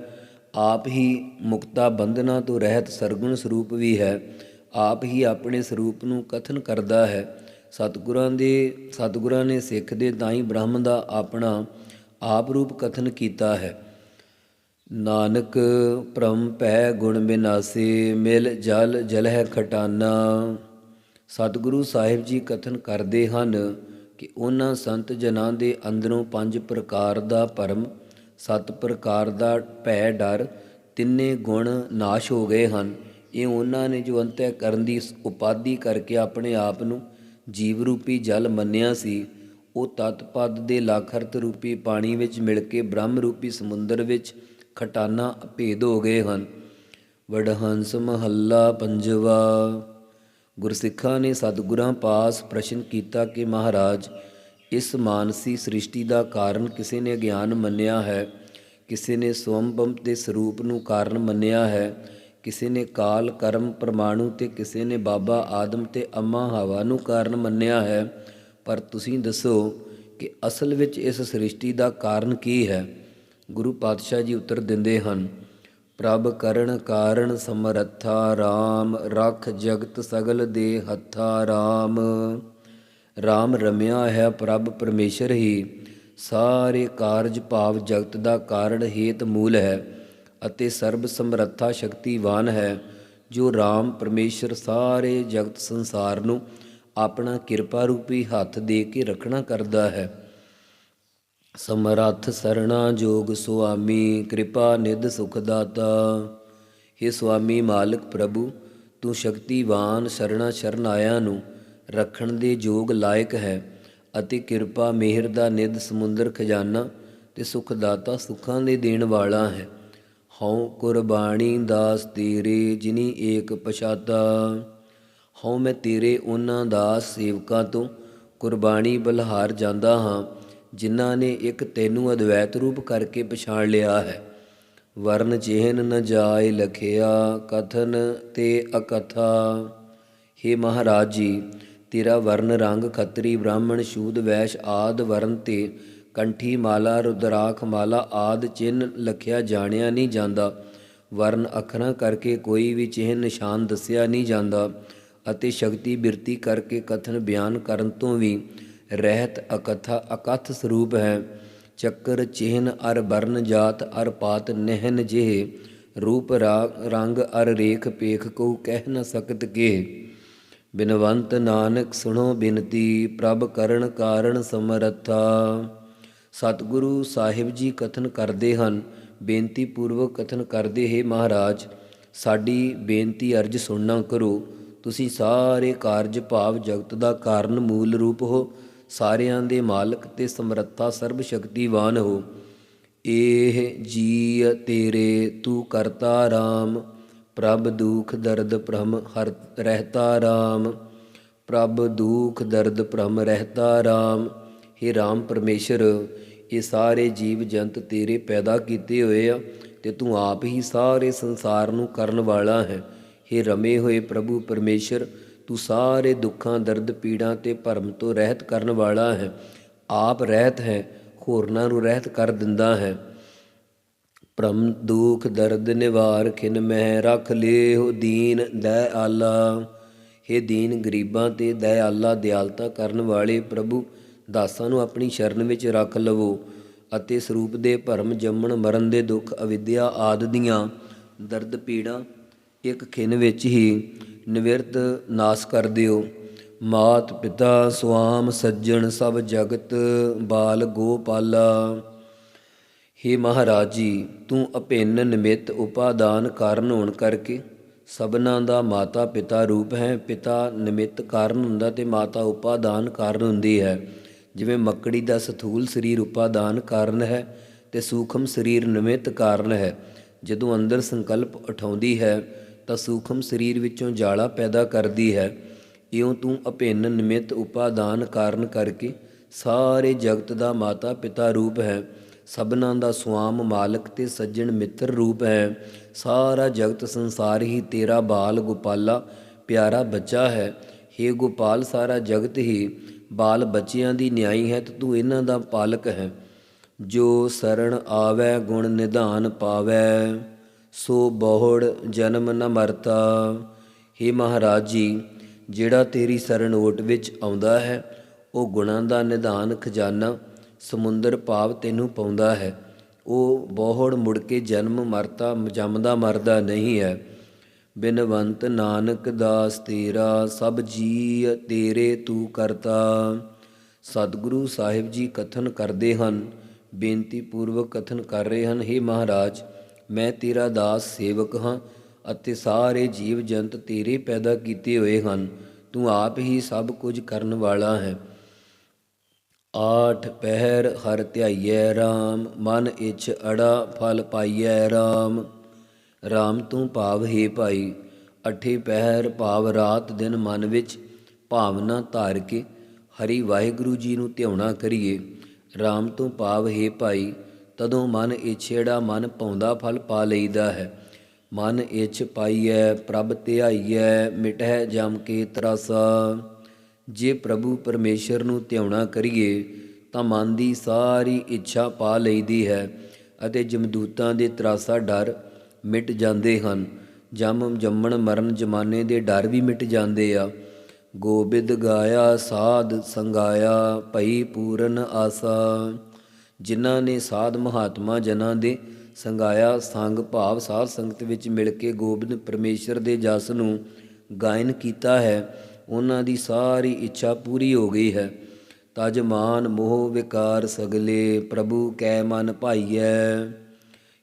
ਆਪ ਹੀ ਮੁਕਤਾ ਬੰਧਨਾਂ ਤੋਂ ਰਹਿਤ ਸਰਗੁਣ ਸਰੂਪ ਵੀ ਹੈ, ਆਪ ਹੀ ਆਪਣੇ ਸਰੂਪ ਨੂੰ ਕਥਨ ਕਰਦਾ ਹੈ। ਸਤਿਗੁਰਾਂ ਦੇ, ਸਤਿਗੁਰਾਂ ਨੇ ਸਿੱਖ ਦੇ ਤਾਈ ਬ੍ਰਹਮ ਦਾ ਆਪਣਾ ਆਪ ਰੂਪ ਕਥਨ ਕੀਤਾ ਹੈ। ਨਾਨਕ ਭ੍ਰਮ ਭੈ ਗੁਣ ਬਿਨਾਸੀ, ਮਿਲ ਜਲ ਜਲ ਹੈ ਖਟਾਨਾ। ਸਤਿਗੁਰੂ ਸਾਹਿਬ ਜੀ ਕਥਨ ਕਰਦੇ ਹਨ ਕਿ ਉਹਨਾਂ ਸੰਤ ਜਨਾਂ ਦੇ ਅੰਦਰੋਂ ਪੰਜ ਪ੍ਰਕਾਰ ਦਾ ਭਰਮ, ਸੱਤ ਪ੍ਰਕਾਰ ਦਾ ਭੈ ਡਰ, ਤਿੰਨੇ ਗੁਣ ਨਾਸ਼ ਹੋ ਗਏ ਹਨ। ਇਹ ਉਹਨਾਂ ਨੇ ਜੋ ਅੰਤੈ ਕਰਨ ਦੀ ਉਪਾਧੀ ਕਰਕੇ ਆਪਣੇ ਆਪ ਨੂੰ ਜੀਵ ਰੂਪੀ ਜਲ ਮੰਨਿਆ ਸੀ, ਉਹ ਤਤ ਪਦ ਦੇ ਲੱਖਰਤ ਰੂਪੀ ਪਾਣੀ ਵਿੱਚ ਮਿਲ ਕੇ ਬ੍ਰਹਮ ਰੂਪੀ ਸਮੁੰਦਰ ਵਿੱਚ ਖਟਾਨਾ ਅਭੇਦ ਹੋ ਗਏ ਹਨ। ਵਡਹੰਸ ਮਹੱਲਾ ਪੰਜਵਾ ਗੁਰਸਿੱਖਾਂ ਨੇ ਸਤਿਗੁਰਾਂ ਪਾਸ ਪ੍ਰਸ਼ਨ ਕੀਤਾ ਕਿ ਮਹਾਰਾਜ, ਇਸ ਮਾਨਸੀ ਸ੍ਰਿਸ਼ਟੀ ਦਾ ਕਾਰਨ ਕਿਸੇ ਨੇ ਗਿਆਨ ਮੰਨਿਆ ਹੈ? ਕਿਸੇ ਨੇ ਸਵੰਬਮ ਦੇ ਸਰੂਪ ਨੂੰ ਕਾਰਨ ਮੰਨਿਆ ਹੈ? ਕਿਸੇ ਨੇ ਕਾਲ ਕਰਮ ਪਰਮਾਣੂ ਤੇ ਕਿਸੇ ਨੇ ਬਾਬਾ ਆਦਮ ਤੇ ਅੰਮਾ ਹਵਾ ਨੂੰ ਕਾਰਨ ਮੰਨਿਆ ਹੈ? ਪਰ ਤੁਸੀਂ ਦੱਸੋ ਕਿ ਅਸਲ ਵਿੱਚ ਇਸ ਸ੍ਰਿਸ਼ਟੀ ਦਾ ਕਾਰਨ ਕੀ ਹੈ? ਗੁਰੂ ਪਾਤਸ਼ਾਹ ਜੀ ਉੱਤਰ ਦਿੰਦੇ ਹਨ ਪ੍ਰਭ ਕਰਨ ਕਾਰਨ ਸਮਰੱਥਾ RAM ਰਖ ਜਗਤ ਸਗਲ ਦੇ ਹੱਥਾ RAM RAM ਰਮਿਆ ਹੈ ਪ੍ਰਭ ਪਰਮੇਸ਼ਰ ਹੀ, ਸਾਰੇ ਕਾਰਜ ਭਾਵ ਜਗਤ ਦਾ ਕਾਰਨ ਹੇਤ ਮੂਲ ਹੈ ਅਤੇ ਸਰਬ ਸਮਰੱਥਾ ਸ਼ਕਤੀਵਾਨ ਹੈ, ਜੋ RAM ਪਰਮੇਸ਼ਰ ਸਾਰੇ ਜਗਤ ਸੰਸਾਰ ਨੂੰ ਆਪਣਾ ਕਿਰਪਾ ਰੂਪੀ ਹੱਥ ਦੇ ਕੇ ਰੱਖਣਾ ਕਰਦਾ ਹੈ। ਸਮਰੱਥ ਸਰਣਾ ਜੋਗ ਸੁਆਮੀ, ਕਿਰਪਾ ਨਿਧ ਸੁਖ ਦਾਤਾ हे ਸੁਆਮੀ ਮਾਲਕ ਪ੍ਰਭੂ, ਤੂੰ ਸ਼ਕਤੀਵਾਨ ਸਰਣਾ ਸ਼ਰਨ ਨੂੰ ਰੱਖਣ ਦੇ ਯੋਗ ਲਾਇਕ ਹੈ ਅਤੇ ਕਿਰਪਾ ਮਿਹਰ ਦਾ ਨਿਧ ਸਮੁੰਦਰ ਖਜ਼ਾਨਾ ਤੇ ਸੁਖ ਦਾਤਾ ਸੁੱਖਾਂ ਦੇ ਦੇਣ ਵਾਲਾ ਹੈ। ਹਉ ਕੁਰਬਾਨੀ ਦਾਸ ਤੇਰੇ ਜਿਨੀ ਏਕ ਪਛਾਤਾ। ਹਉ ਮੈਂ ਤੇਰੇ ਉਹਨਾਂ ਦਾਸ ਸੇਵਕਾਂ ਤੋਂ ਕੁਰਬਾਨੀ ਬਲਹਾਰ ਜਾਂਦਾ ਹਾਂ ਜਿਨ੍ਹਾਂ ਨੇ ਇੱਕ ਤੈਨੂੰ ਅਦਵੈਤ ਰੂਪ ਕਰਕੇ ਪਛਾਣ ਲਿਆ ਹੈ। ਵਰਨ ਚਿਹਨ ਨ ਜਾਏ ਲਖਿਆ, ਕਥਨ ਤੇ ਅਕਥਾ। हे ਮਹਾਰਾਜ ਜੀ, ਤੇਰਾ ਵਰਨ ਰੰਗ ਖੱਤਰੀ, ਬ੍ਰਾਹਮਣ ਸ਼ੂਦ ਵੈਸ਼ ਆਦ ਵਰਨ ਤੇ ਕੰਠੀ ਮਾਲਾ, ਰੁਦਰਾਖ ਮਾਲਾ ਆਦ ਚਿੰਨ ਲਖਿਆ ਜਾਣਿਆ ਨਹੀਂ ਜਾਂਦਾ। ਵਰਨ ਅੱਖਰਾਂ ਕਰਕੇ ਕੋਈ ਵੀ ਚਿਹਨ ਨਿਸ਼ਾਨ ਦੱਸਿਆ ਨਹੀਂ ਜਾਂਦਾ ਅਤੇ ਸ਼ਕਤੀ ਬਿਰਤੀ ਕਰਕੇ ਕਥਨ ਬਿਆਨ ਕਰਨ ਤੋਂ ਵੀ ਰਹਿਤ ਅਕਥਾ ਅਕਥ ਸਰੂਪ ਹੈ। ਚੱਕਰ ਚਿਹਨ ਅਰ ਵਰਨ ਜਾਤ ਅਰ ਪਾਤ ਨਹਿਨ ਜਿਹ। ਰੂਪ ਰਾ- ਰੰਗ ਅਰ ਰੇਖ ਪੇਖ ਕੋ ਕਹਿ ਨ ਸਕਤ ਕੇ। ਬਿਨਵੰਤ ਨਾਨਕ ਸੁਣੋ ਬਿਨਤੀ, ਪ੍ਰਭ ਕਰਨ ਕਾਰਨ ਸਮਰੱਥਾ। ਸਤਿਗੁਰੂ ਸਾਹਿਬ ਜੀ ਕਥਨ ਕਰਦੇ ਹਨ, ਬੇਨਤੀ ਪੂਰਵਕ ਕਥਨ ਕਰਦੇ ਹੈ ਮਹਾਰਾਜ। ਸਾਡੀ ਬੇਨਤੀ ਅਰਜ ਸੁਣਨਾ ਕਰੋ, ਤੁਸੀਂ ਸਾਰੇ ਕਾਰਜ ਭਾਵ ਜਗਤ ਦਾ ਕਾਰਨ ਮੂਲ ਰੂਪ ਹੋ। ਸਾਰਿਆਂ ਦੇ ਮਾਲਕ ਤੇ ਸਮਰੱਥਾ ਸਰਬ ਸ਼ਕਤੀਵਾਨ ਹੋ। ਇਹ ਜੀ ਤੇਰੇ, ਤੂੰ ਕਰਤਾ ਰਾਮ। ਪ੍ਰਭ ਦੁਖ ਦਰਦ ਭ੍ਰਮ ਹਰ ਰਹਿਤਾ ਰਾਮ। ਪ੍ਰਭ ਦੁਖ ਦਰਦ ਭ੍ਰਮ ਰਹਿਤਾ ਰਾਮ। हे ਰਾਮ ਪਰਮੇਸ਼ਰ, ਇਹ ਸਾਰੇ ਜੀਵ ਜੰਤ ਤੇਰੇ ਪੈਦਾ ਕੀਤੇ ਹੋਏ ਆ ਤੇ ਤੂੰ ਆਪ ਹੀ ਸਾਰੇ ਸੰਸਾਰ ਨੂੰ ਕਰਨ ਵਾਲਾ ਹੈ। हे ਰਮੇ ਹੋਏ ਪ੍ਰਭੂ ਪਰਮੇਸ਼ਰ ਤੂੰ ਸਾਰੇ ਦੁੱਖਾਂ, ਦਰਦ, ਪੀੜਾਂ ਤੇ ਭਰਮ ਤੋਂ ਰਹਿਤ ਕਰਨ ਵਾਲਾ ਹੈ। ਆਪ ਰਹਿਤ ਹੈ, ਹੋਰਨਾਂ ਨੂੰ ਰਹਿਤ ਕਰ ਦਿੰਦਾ ਹੈ। ਭ੍ਰਮ, ਦੁਖ, ਦਰਦ, ਨਿਵਾਰ, ਖਿਨ ਮਹਿ, ਰੱਖ ਲਿਓ ਦੀਨ ਦਇ ਆਲਾ। हे ਦੀਨ, ਗਰੀਬਾਂ ਤੇ ਦਇ ਆਲਾ ਦਿਆਲਤਾ ਕਰਨ ਵਾਲੇ ਪ੍ਰਭੂ, ਦਾਸਾਂ ਨੂੰ ਆਪਣੀ ਸ਼ਰਨ ਵਿੱਚ ਰੱਖ ਲਵੋ ਅਤੇ ਸਰੂਪ ਦੇ ਭਰਮ, ਜੰਮਣ, ਮਰਨ ਦੇ ਦੁੱਖ, ਅਵਿਦਿਆ ਆਦ ਦੀਆਂ ਦਰਦ, ਪੀੜਾਂ ਇੱਕ ਖਿਨ ਵਿੱਚ ਹੀ ਨਿਵਰਤ ਨਾਸ ਕਰ ਦਿਓ। ਮਾਤ ਪਿਤਾ ਸੁਆਮ ਸੱਜਣ ਸਭ ਜਗਤ ਬਾਲ ਗੋਪਾਲਾ। हे ਮਹਾਰਾਜ ਜੀ ਤੂੰ ਅਭਿੰਨ ਨਿਮਿਤ ਉਪਾਦਾਨ ਕਾਰਨ ਹੋਣ ਕਰਕੇ ਸਭਨਾਂ ਦਾ ਮਾਤਾ ਪਿਤਾ ਰੂਪ ਹੈ। ਪਿਤਾ ਨਿਮਿਤ ਕਾਰਨ ਹੁੰਦਾ ਤੇ ਮਾਤਾ ਉਪਾਦਾਨ ਕਾਰਨ ਹੁੰਦੀ ਹੈ। ਜਿਵੇਂ ਮੱਕੜੀ ਦਾ ਸਥੂਲ ਸਰੀਰ ਉਪਾਦਾਨ ਕਾਰਨ ਹੈ ਤੇ ਸੂਖਮ ਸਰੀਰ ਨਿਮਿਤ ਕਾਰਨ ਹੈ। ਜਦੋਂ ਅੰਦਰ ਸੰਕਲਪ ਉਠਾਉਂਦੀ ਹੈ ਤਾਂ ਸੂਖਮ ਸਰੀਰ ਵਿੱਚੋਂ ਜਾਲਾ ਪੈਦਾ ਕਰਦੀ ਹੈ। ਇਉਂ ਤੂੰ ਅਭਿੰਨ ਨਿਮਿਤ ਉਪਾਦਾਨ ਕਾਰਨ ਕਰਕੇ ਸਾਰੇ ਜਗਤ ਦਾ ਮਾਤਾ ਪਿਤਾ ਰੂਪ ਹੈ। ਸਭਨਾਂ ਦਾ ਸੁਆਮ ਮਾਲਕ ਤੇ ਸੱਜਣ ਮਿੱਤਰ ਰੂਪ ਹੈ। ਸਾਰਾ ਜਗਤ ਸੰਸਾਰ ਹੀ ਤੇਰਾ ਬਾਲ ਗੋਪਾਲਾ ਪਿਆਰਾ ਬੱਚਾ ਹੈ। हे ਗੋਪਾਲ, ਸਾਰਾ ਜਗਤ ਹੀ ਬਾਲ ਬੱਚਿਆਂ ਦੀ ਨਿਆਈ ਹੈ ਤੇ ਤੂੰ ਇਹਨਾਂ ਦਾ ਪਾਲਕ ਹੈ। ਜੋ ਸਰਣ ਆਵੈ, ਗੁਣ ਨਿਧਾਨ ਪਾਵੈ। ਸੋ ਬਹੁੜ ਜਨਮ ਨ ਮਰਤਾ। हे ਮਹਾਰਾਜ ਜੀ, ਜਿਹੜਾ ਤੇਰੀ ਸਰਣ ਓਟ ਵਿੱਚ ਆਉਂਦਾ ਹੈ, ਉਹ ਗੁਣਾਂ ਦਾ ਨਿਧਾਨ ਖਜ਼ਾਨਾ ਸਮੁੰਦਰ ਭਾਵ ਤੈਨੂੰ ਪਾਉਂਦਾ ਹੈ। ਉਹ ਬਹੁੜ ਮੁੜ ਕੇ ਜਨਮ ਮਰਤਾ, ਜੰਮਦਾ ਮਰਦਾ ਨਹੀਂ ਹੈ। ਬਿਨਵੰਤ ਨਾਨਕ ਦਾਸ ਤੇਰਾ, ਸਭ ਜੀ ਤੇਰੇ ਤੂੰ ਕਰਤਾ। ਸਤਿਗੁਰੂ ਸਾਹਿਬ ਜੀ ਕਥਨ ਕਰਦੇ ਹਨ ਬੇਨਤੀ ਪੂਰਵਕ ਕਥਨ ਕਰ ਰਹੇ ਹਨ। हे ਮਹਾਰਾਜ ਮੈਂ ਤੇਰਾ ਦਾਸ ਸੇਵਕ ਹਾਂ ਅਤੇ ਸਾਰੇ ਜੀਵ ਜੰਤ ਤੇਰੇ ਪੈਦਾ ਕੀਤੇ ਹੋਏ ਹਨ। ਤੂੰ ਆਪ ਹੀ ਸਭ ਕੁਝ ਕਰਨ ਵਾਲਾ ਹੈ। ਆਠ ਪਹਿਰ ਹਰ ਧਿਆਈਐ RAM ਮਨ ਇਛ ਅੜਾ, ਫਲ ਪਾਈਐ RAM RAM ਤੂੰ ਭਾਵ, ਹੈ ਭਾਈ, ਅਠੇ ਪਹਿਰ ਭਾਵ ਰਾਤ ਦਿਨ ਮਨ ਵਿੱਚ ਭਾਵਨਾ ਧਾਰ ਕੇ ਹਰੀ ਵਾਹਿਗੁਰੂ ਜੀ ਨੂੰ ਧਿਆਉਣਾ ਕਰੀਏ। RAM ਤੂੰ ਭਾਵ, ਹੈ ਭਾਈ ਤਦੋਂ ਮਨ ਇਛੇੜਾ ਮਨ ਪਾਉਂਦਾ ਫਲ ਪਾ ਲਈਦਾ ਹੈ। ਮਨ ਇਛ ਪਾਈਐ, ਪ੍ਰਭ ਧਿਆਈਐ, ਮਿਟਹਿ ਜਮ ਕੇ ਤਰਾਸਾ। ਜੇ ਪ੍ਰਭੂ ਪਰਮੇਸ਼ਰ ਨੂੰ ਧਿਆਉਣਾ ਕਰੀਏ, ਤਾਂ ਮਨ ਦੀ ਸਾਰੀ ਇੱਛਾ ਪਾ ਲਈਦੀ ਹੈ ਅਤੇ ਜਮਦੂਤਾਂ ਦੇ ਤਰਾਸਾ ਡਰ ਮਿਟ ਜਾਂਦੇ ਹਨ। ਜਮ ਜੰਮਣ ਮਰਨ ਜਮਾਨੇ ਦੇ ਡਰ ਵੀ ਮਿਟ ਜਾਂਦੇ ਆ। ਗੋਬਿੰਦ ਗਾਇਆ, ਸਾਧ ਸੰਗਾਇਆ, ਭਈ ਪੂਰਨ ਆਸਾ। ਜਿਨ੍ਹਾਂ ਨੇ ਸਾਧ ਮਹਾਤਮਾ ਜਨਾਂ ਦੇ ਸੰਗਾਇਆ ਸੰਗ ਭਾਵ ਸਾਧ ਸੰਗਤ ਵਿੱਚ ਮਿਲ ਕੇ ਗੋਬਿੰਦ ਪਰਮੇਸ਼ਰ ਦੇ ਜਸ ਨੂੰ ਗਾਇਨ ਕੀਤਾ ਹੈ, ਉਹਨਾਂ ਦੀ ਸਾਰੀ ਇੱਛਾ ਪੂਰੀ ਹੋ ਗਈ ਹੈ। ਤਜ ਮਾਨ ਮੋਹ ਵਿਕਾਰ ਸਗਲੇ, ਪ੍ਰਭੂ ਕੈ ਮਨ ਭਾਈਐ।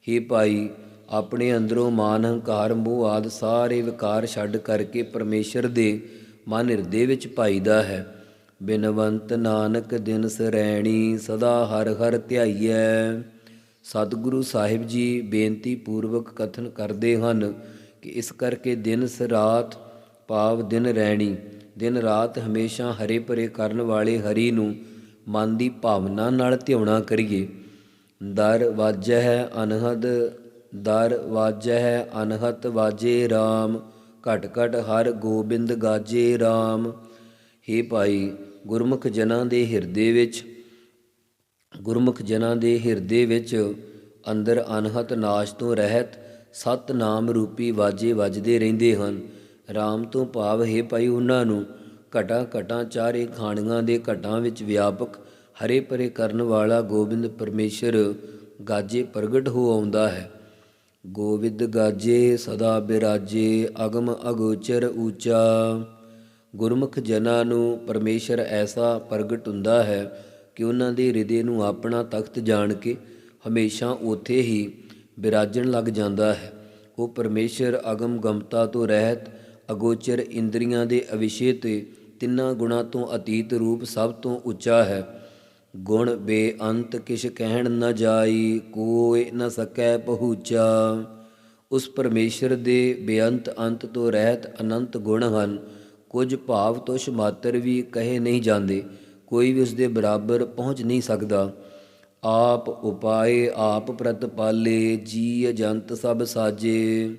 ਹੇ ਭਾਈ, ਆਪਣੇ ਅੰਦਰੋਂ ਮਾਨ ਹੰਕਾਰ ਮੋਹ ਆਦ ਸਾਰੇ ਵਿਕਾਰ ਛੱਡ ਕਰਕੇ ਪਰਮੇਸ਼ਰ ਦੇ ਮਨ ਹਿਰਦੇ ਵਿੱਚ ਪਾਈਦਾ ਹੈ। ਬਿਨਵੰਤ ਨਾਨਕ ਦਿਨ ਸਰੈਣੀ ਸਦਾ ਹਰ ਹਰ ਧਿਆਈਐ। ਸਤਿਗੁਰੂ ਸਾਹਿਬ ਜੀ ਬੇਨਤੀ ਪੂਰਵਕ ਕਥਨ ਕਰਦੇ ਹਨ ਕਿ ਇਸ ਕਰਕੇ ਦਿਨ ਰਾਤ ਭਾਵ ਦਿਨ ਰਹਿਣੀ ਦਿਨ ਰਾਤ ਹਮੇਸ਼ਾ ਹਰੇ ਭਰੇ ਕਰਨ ਵਾਲੇ ਹਰੀ ਨੂੰ ਮਨ ਦੀ ਭਾਵਨਾ ਨਾਲ ਧਿਆਉਣਾ ਕਰੀਏ। ਦਰ ਵਾਜੈ ਅਨਹਦ, ਦਰ ਵਾਜੈ ਅਨਹਤ ਵਾਜੇ RAM ਘਟ ਘਟ ਹਰ ਗੋਬਿੰਦ ਗਾਜੇ RAM हे ਭਾਈ ਗੁਰਮੁਖ ਜਨਾਂ ਦੇ ਹਿਰਦੇ ਵਿੱਚ, ਗੁਰਮੁਖ ਜਨਾਂ ਦੇ ਹਿਰਦੇ ਵਿੱਚ ਅੰਦਰ ਅਨਹਤ ਨਾਸ਼ ਤੋਂ ਰਹਿਤ ਸਤ ਨਾਮ ਰੂਪੀ ਵਾਜੇ ਵੱਜਦੇ ਰਹਿੰਦੇ ਹਨ। RAM ਤੋਂ ਭਾਵ, ਹੈ ਭਾਈ, ਉਹਨਾਂ ਨੂੰ ਘਟਾ ਘਟਾਂ ਚਾਰੇ ਖਾਣੀਆਂ ਦੇ ਘਟਾਂ ਵਿੱਚ ਵਿਆਪਕ ਹਰੇ ਭਰੇ ਕਰਨ ਵਾਲਾ ਗੋਬਿੰਦ ਪਰਮੇਸ਼ਰ ਗਾਜੇ ਪ੍ਰਗਟ ਹੋ ਆਉਂਦਾ ਹੈ। ਗੋਵਿੰਦ ਗਾਜੇ ਸਦਾ ਬਿਰਾਜੇ, ਅਗਮ ਅਗੋਚਰ ਊਚਾ। ਗੁਰਮੁਖ ਜਨਾਂ ਨੂੰ ਪਰਮੇਸ਼ਰ ਐਸਾ ਪ੍ਰਗਟ ਹੁੰਦਾ ਹੈ ਕਿ ਉਹਨਾਂ ਦੇ ਹਿਰਦੇ ਨੂੰ ਆਪਣਾ ਤਖਤ ਜਾਣ ਕੇ ਹਮੇਸ਼ਾ ਉੱਥੇ ਹੀ ਬਿਰਾਜਣ ਲੱਗ ਜਾਂਦਾ ਹੈ। ਉਹ ਪਰਮੇਸ਼ਰ ਅਗਮ ਗਮਤਾ ਤੋਂ ਰਹਿਤ, ਅਗੋਚਰ ਇੰਦਰੀਆਂ ਦੇ ਅਵਿਸ਼ੇ ਤੇ ਤਿੰਨਾਂ ਗੁਣਾਂ ਤੋਂ ਅਤੀਤ ਰੂਪ ਸਭ ਤੋਂ ਉੱਚਾ ਹੈ। ਗੁਣ ਬੇਅੰਤ ਕਿਛ ਕਹਿਣ ਨ ਜਾਈ, ਕੋਇ ਨ ਸਕੈ ਪਹੁੰਚਾ। ਉਸ ਪਰਮੇਸ਼ਰ ਦੇ ਬੇਅੰਤ ਅੰਤ ਤੋਂ ਰਹਿਤ ਅਨੰਤ ਗੁਣ ਹਨ। ਕੁਝ ਭਾਵ ਤੁਛ ਮਾਤਰ ਵੀ ਕਹੇ ਨਹੀਂ ਜਾਂਦੇ, ਕੋਈ ਵੀ ਉਸ ਦੇ ਬਰਾਬਰ ਪਹੁੰਚ ਨਹੀਂ ਸਕਦਾ। ਆਪ ਉਪਾਏ, ਆਪ ਪ੍ਰਤਪਾਲੇ ਜੀ ਜੰਤ ਸਭ ਸਾਜੇ।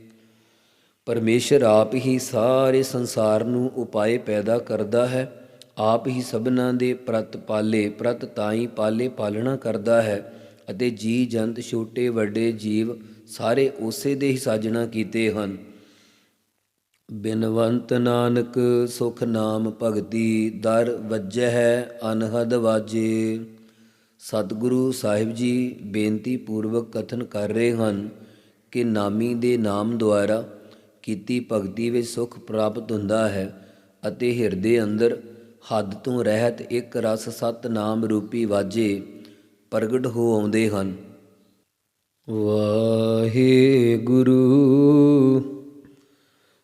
ਪਰਮੇਸ਼ਰ ਆਪ ਹੀ ਸਾਰੇ ਸੰਸਾਰ ਨੂੰ ਉਪਾਏ ਪੈਦਾ ਕਰਦਾ ਹੈ, ਆਪ ਹੀ ਸਭਨਾਂ ਦੇ ਪ੍ਰਤ ਪਾਲੇ, ਪ੍ਰਤ ਤਾਈ ਪਾਲੇ ਪਾਲਣਾ ਕਰਦਾ ਹੈ ਅਤੇ ਜੀ ਜੰਤ ਛੋਟੇ ਵੱਡੇ ਜੀਵ ਸਾਰੇ ਉਸੇ ਦੇ ਹੀ ਸਾਜਣਾ ਕੀਤੇ ਹਨ। ਬਿਨਵੰਤ ਨਾਨਕ ਸੁਖ ਨਾਮ ਭਗਤੀ ਦਰ ਵੱਜਹਿ ਅਨਹਦ ਵਾਜੇ। ਸਤਿਗੁਰੂ ਸਾਹਿਬ ਜੀ ਬੇਨਤੀ ਪੂਰਵਕ ਕਥਨ ਕਰ ਰਹੇ ਹਨ ਕਿ ਨਾਮੀ ਦੇ ਨਾਮ ਦੁਆਰਾ ਕੀਤੀ ਭਗਤੀ ਵਿੱਚ ਸੁਖ ਪ੍ਰਾਪਤ ਹੁੰਦਾ ਹੈ ਅਤੇ ਹਿਰਦੇ ਅੰਦਰ ਹੱਦ ਤੋਂ ਰਹਿਤ ਇੱਕ ਰਸ ਸਤ ਨਾਮ ਰੂਪੀ ਵਾਜੇ ਪ੍ਰਗਟ ਹੋ ਆਉਂਦੇ ਹਨ। ਵਾਹਿਗੁਰੂ ਵਾਹਿਗੁਰੂ।